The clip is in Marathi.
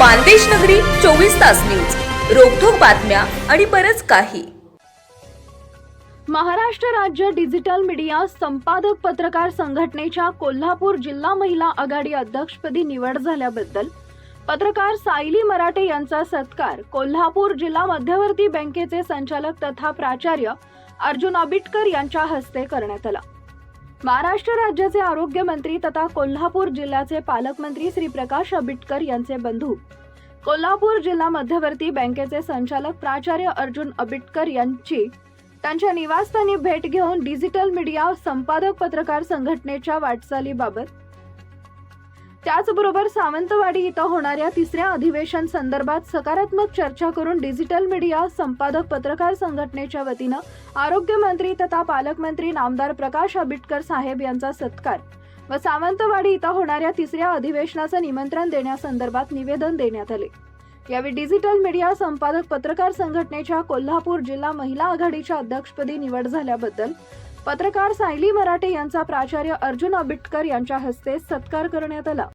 मानदेश नगरी चोवीस तास न्यूज. रोखोक बातम्या आणि बरच काही. महाराष्ट्र राज्य डिजिटल मीडिया संपादक पत्रकार संघटनेच्या कोल्हापूर जिल्हा महिला आघाडी अध्यक्षपदी निवड झाल्याबद्दल पत्रकार सायली मराठे यांचा सत्कार कोल्हापूर जिल्हा मध्यवर्ती बँकेचे संचालक तथा प्राचार्य अर्जुन आबिटकर यांच्या हस्ते करण्यात आला. महाराष्ट्र राज्याचे आरोग्य मंत्री तथा कोल्हापूर जिल्ह्याचे पालकमंत्री श्री प्रकाश आबिटकर यांचे बंधू कोल्हापूर जिल्हा मध्यवर्ती बँकेचे संचालक प्राचार्य अर्जुन आबिटकर यांची त्यांच्या निवासस्थानी भेट घेऊन डिजिटल मीडिया संपादक पत्रकार संघटनेच्या वाटचालीबाबत त्याचबरोबर सावंतवाडी इथं होणाऱ्या तिसऱ्या अधिवेशन संदर्भात सकारात्मक चर्चा करून डिजिटल मीडिया संपादक पत्रकार संघटनेच्या वतीनं आरोग्यमंत्री तथा पालकमंत्री नामदार प्रकाश आबिटकर साहेब यांचा सत्कार व सावंतवाडी इथं होणाऱ्या तिसऱ्या अधिवेशनाचं निमंत्रण देण्यासंदर्भात निवेदन देण्यात आले. यावेळी डिजिटल मीडिया संपादक पत्रकार संघटनेच्या कोल्हापूर जिल्हा महिला आघाडीच्या अध्यक्षपदी निवड झाल्याबद्दल पत्रकार सायली मराठे यांचा प्राचार्य अर्जुन आबिटकर यांच्या हस्ते सत्कार करण्यात आला.